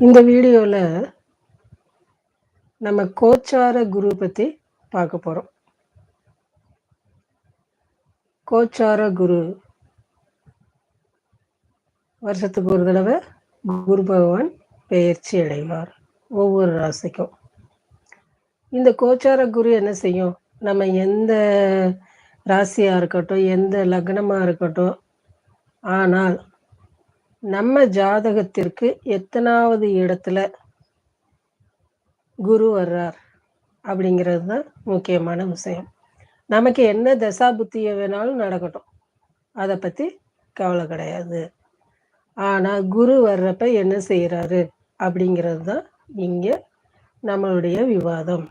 இந்த வீடியோவில் நம்ம கோச்சார குரு பற்றி பார்க்க போகிறோம் கோச்சார குரு. வருஷத்துக்கு ஒரு தடவை குரு பகவான் பெயர்ச்சி அடைவார் ஒவ்வொரு ராசிக்கும். இந்த கோச்சார குரு என்ன செய்யும்? நம்ம எந்த ராசியாக இருக்கட்டும் எந்த லக்னமாக இருக்கட்டும் ஆனால் நம்ம ஜாதகத்திற்கு எத்தனாவது இடத்துல குரு வர்றார் அப்படிங்கிறது தான் முக்கியமான விஷயம். நமக்கு என்ன தசா புத்தியை வேணாலும் நடக்கட்டும். அதை பற்றி கவலை கிடையாது. ஆனால் குரு வர்றப்ப என்ன செய்கிறாரு அப்படிங்கிறது தான் இங்கே நம்மளுடைய விவாதம்.